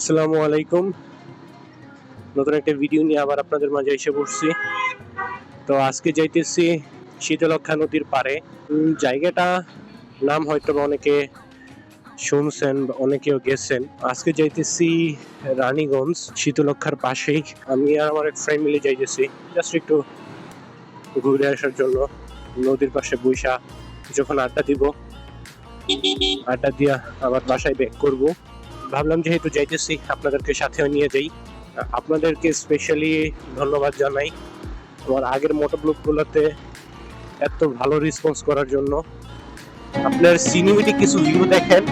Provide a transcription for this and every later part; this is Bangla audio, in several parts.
আসসালামু আলাইকুম। নতুন একটা ভিডিও নিয়ে আবার আপনাদের মাঝে এসে পড়ছি তো আজকে যাইতেছি শীতলক্ষা নদীর পারে জায়গাটা নাম হয়তো অনেকে শুনছেন বা অনেকেও গেছেন। আজকে যাইতেছি রানীগঞ্জ শীতলক্ষার পাশেই। আমি আর আমার এক ফ্রেন্ড মিলে যাইতেছি। জাস্ট একটু ঘুরে আসার জন্য। নদীর পাশে বৈশা, যখন আড্ডা দিব, আড্ডা দিয়া আবার বাসায় ব্যাক করব। ভাবলাম যেহেতু যাইতেছি, আপনাদেরকে সাথেও নিয়ে যাই। আপনাদেরকে স্পেশালি ধন্যবাদ জানাই। আমার আগের মোটোব্লগগুলোতে এত ভালো রেসপন্স করার জন্য। আপনার সিনেমেটিক কিছু ভিউ দেখেন।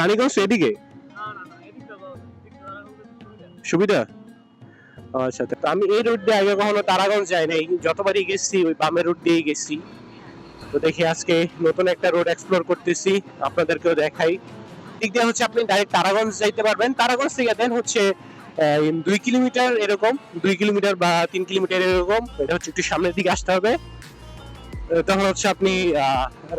রানীগঞ্জ এদিকে? সুবিধা? আচ্ছা তো আমি এই রুট দিয়ে আগে কখনো তারাগঞ্জ যাই নাই। যতবারই গেছি, ওই বামের রুট দিয়েই গেছি। তো দেখি আজকে নতুন একটা রোড এক্সপ্লোর করতেছি, আপনাদেরকেও দেখাই। দিক দিয়ে হচ্ছে আপনি ডাইরেক্ট তারাগঞ্জ যাইতে পারবেন। তারাগঞ্জ থেকে দেন হচ্ছে দুই কিলোমিটার এরকম, দুই কিলোমিটার বা তিন কিলোমিটার এরকম, এটা হচ্ছে একটু সামনের দিকে আসতে হবে। তখন হচ্ছে আপনি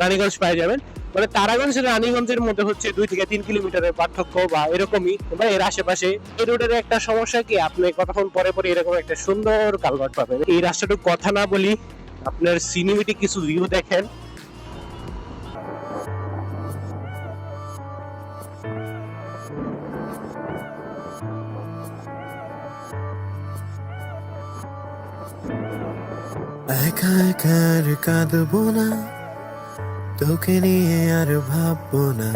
রানীগঞ্জ পেয়ে যাবেন। মানে তারাগঞ্জ রানীগঞ্জের মধ্যে হচ্ছে দুই থেকে তিন কিলোমিটারের পার্থক্য বা এরকমই। বা এর আশেপাশে এই রোডের একটা সমস্যা কি? আপনি কতক্ষণ পরে পরে এরকম একটা সুন্দর কালভার্ট পাবেন। এই রাস্তাটুকু কথা না বলি আপনার সিনেমেটিক কিছু ভিউ দেখেন। একা একা কাঁদবো না। তোকে নিয়ে আর ভাববো না।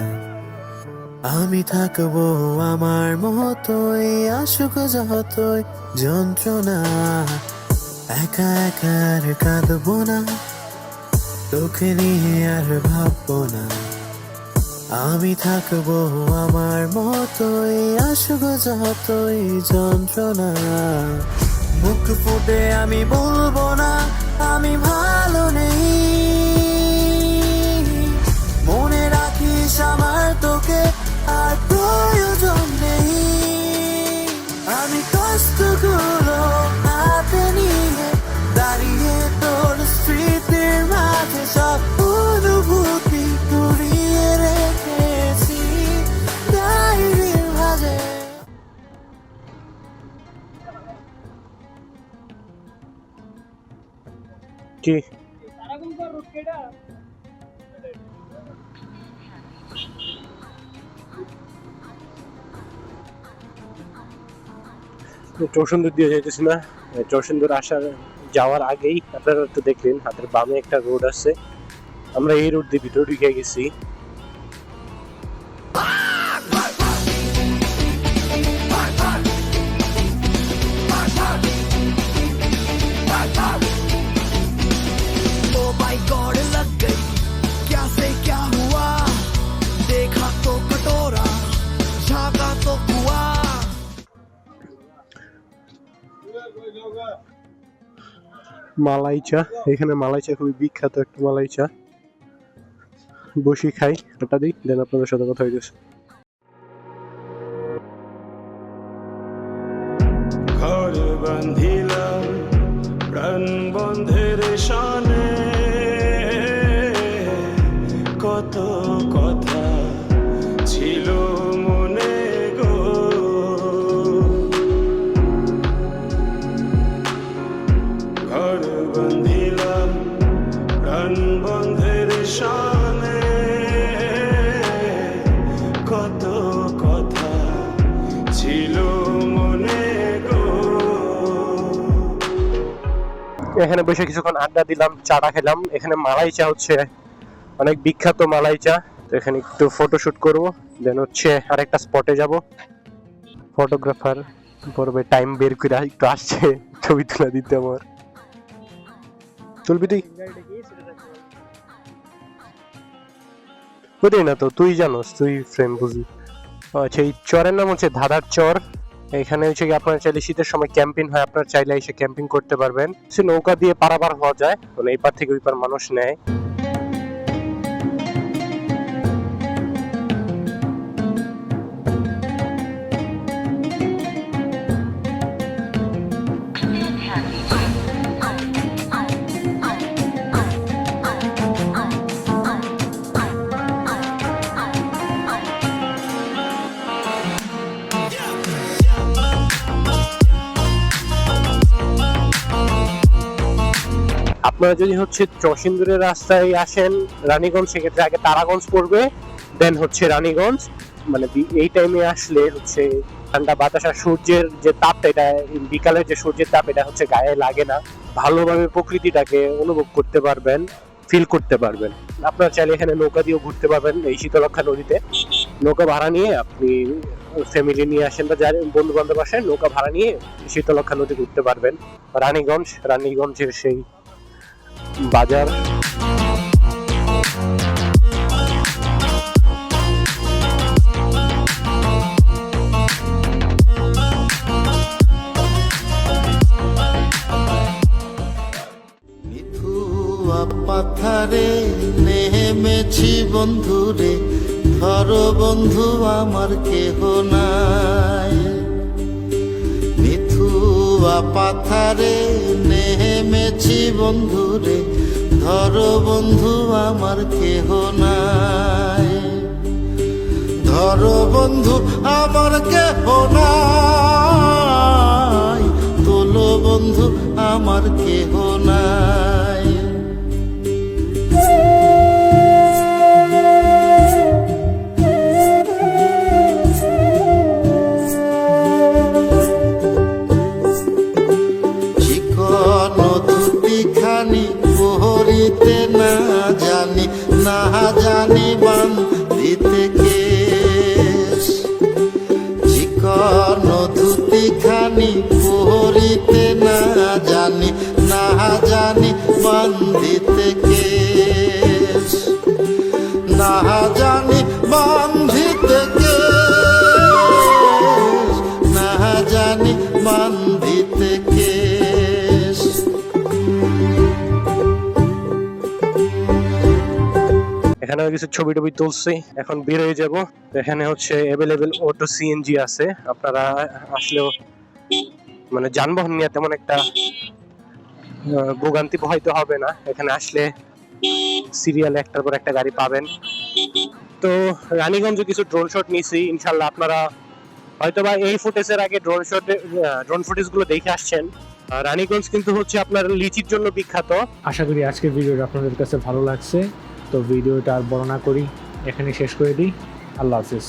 আমি থাকব আমার মতোই, আসুক যতই যন্ত্রণা। একা একা আর কাঁদবো না। তোকে নিয়ে আর ভাববো না। আমি থাকব আমার মতোই, আসুক যতই যন্ত্রণা। মুখ ফুটে আমি বলব না, আমি ভালো নেই। কি চৌসুন্দর দিয়ে যাইতেছি না। চৌসুন্দর আসার, যাওয়ার আগেই আপনারা একটু দেখলেন, হাতের বামে একটা রোড আছে। আমরা এই রোড দিয়ে ভিতরে ঢুকে গেছি। মালাই চা এখানে মালাই চা খুবই বিখ্যাত একটা মালাই চা বসি খাই ওটা দিই, দেন আপনাদের সাথে কথা ঘর বান্ধিলাম এখানে বসে কিছুক্ষণ আড্ডা দিলাম চাটা খেলাম। এখানে মালাই চা হচ্ছে, অনেক বিখ্যাত মালাই চা। তো এখানে একটু ফটোশুট করব দেন হচ্ছে আরেকটা স্পটে যাব। ফটোগ্রাফার পড়বে টাইম বের করে একটু আসছে, ছবি তুলে দিতে আমার তুলবি তুই? বুঝি না তো, তুই জানোস, তুই ফ্রেম বুঝি আচ্ছা এই চরের নাম হচ্ছে ধাঁধার চর। এখানে হচ্ছে কি আপনার চাইলে শীতের সময় ক্যাম্পিং হয়, আপনার চাইলে এসে ক্যাম্পিং করতে পারবেন। নৌকা দিয়ে পারাপার হওয়া যায় মানে এই পার থেকে ওই পার মানুষ নেয়। আপনারা যদি হচ্ছে চরসিন্দুরের রাস্তায় আসেন রানীগঞ্জ, সেক্ষেত্রে আগে তারাগঞ্জ পড়বে দেন হচ্ছে রানীগঞ্জ। মানে এই টাইমে আসলে হচ্ছে ঠান্ডা বাতাস আর সূর্যের যে তাপটা, এটা বিকালের যে সূর্যের তাপ, এটা হচ্ছে গায়ে লাগে না। ভালোভাবে প্রকৃতিটাকে অনুভব করতে পারবেন ফিল করতে পারবেন। আপনারা চাইলে এখানে নৌকা দিয়েও ঘুরতে পারবেন এই শীতলক্ষা নদীতে। নৌকা ভাড়া নিয়ে আপনি ফ্যামিলি নিয়ে আসেন বা যার বন্ধু বান্ধব আসেন, নৌকা ভাড়া নিয়ে শীতলক্ষা নদী ঘুরতে পারবেন। রানীগঞ্জ, রানীগঞ্জের সেই বাজার। পাথারে নেমেছি ধর বন্ধু আমার কেহ নাই। মিথুয়া পাথারে নেমেছি বন্ধুরে ধর বন্ধু আমার কেহ নাই। ধর বন্ধু আমার কেহ নাই, তোলো বন্ধু আমার কেহ নাই। জানি বান দিতে কেশ। চিকন ধুতি খানি পরিতে না জানি না জানি বান দিতে কেশ। না জানি বান্ধিতে এখানে কিছু ছবি টবি তুলছি। এখন বের হয়ে যাব। এখানে হচ্ছে অ্যাভেলেবেল অটো সিএনজি আছে। আপনারা আসলেও মানে যানবাহন নিয়ে তেমন একটা ভোগান্তি হয়তো হবে না। এখানে আসলে সিরিয়াল একটার পর একটা গাড়ি পাবেন। তো রানীগঞ্জে কিছু ড্রোন শট নিয়েছি। ইনশাল্লাহ আপনারা হয়তোবা এই ফুটেজের আগে ড্রোন শট ড্রোন ফুটেজগুলো দেখে আসছেন। রানীগঞ্জ কিন্তু হচ্ছে আপনার লিচির জন্য বিখ্যাত। আশা করি আজকের ভিডিওটা আপনাদের কাছে ভালো লাগছে। তো ভিডিওটা আর বর্ণনা করি। এখানে শেষ করে দিই। আল্লাহ হাফিজ।